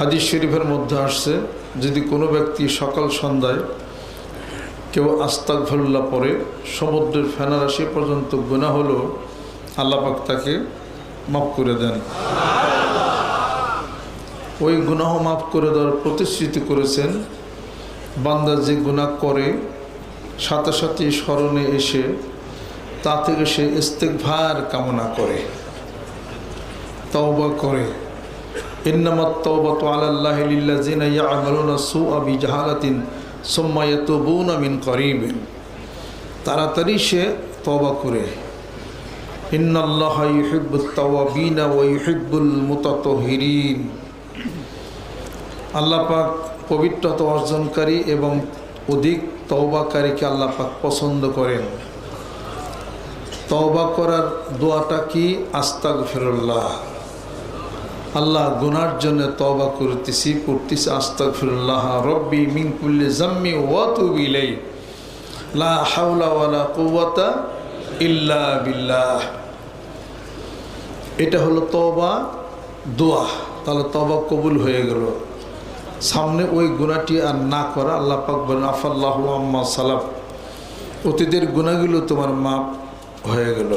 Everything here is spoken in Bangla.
হাদিস শরীফের মধ্যে আসছে, যদি কোনো ব্যক্তি সকাল সন্ধ্যায় কেউ আস্তাক ভল্লা পরে সমুদ্রের ফেনারাশি পর্যন্ত গুণা হলো আল্লাপাক তাকে মাফ করে দেন। ওই গুনাহ মাফ করে দেওয়ার প্রতিশ্রুতি করেছেন, বান্দা যে গুনাহ করে, সাথে সাথে স্মরণে এসে তা থেকে সে ইস্তেকভার কামনা করে, তওবা করে। করিবিন। তাড়াতাড়ি সে তওবা করে। ইন্নাল্লাহা ইউহিব্বুত তাওয়াবিনা ওয়া ইউহিব্বুল মুতাতাহহিরিন আল্লাহ পাক পবিত্রতা অর্জনকারী এবং অধিক তওবাকারীকে আল্লাহ পাক পছন্দ করেন। তওবা করার দোয়াটা কি? আস্তাক ফিরুল্লাহ আল্লাহ গুনার জন্য তওবা করতেছি করতেছি আস্তাক ফিরুল্লাহ রব্বি মিনকুল্লি জাম্মি ওয়াতুবি ইলাই লা হাওলা ওয়ালা কুওয়াতা ইল্লা বিল্লাহ। এটা হলো তবা দোয়া। তাহলে তবা কবুল হয়ে গেল। সামনে ওই গুণাটি আর না করা, আল্লাহ পাক বলেন, আফাল্লাহ আম্মা সালাফ। অতীতের গুণাগুলো তোমার মাপ হয়ে গেল।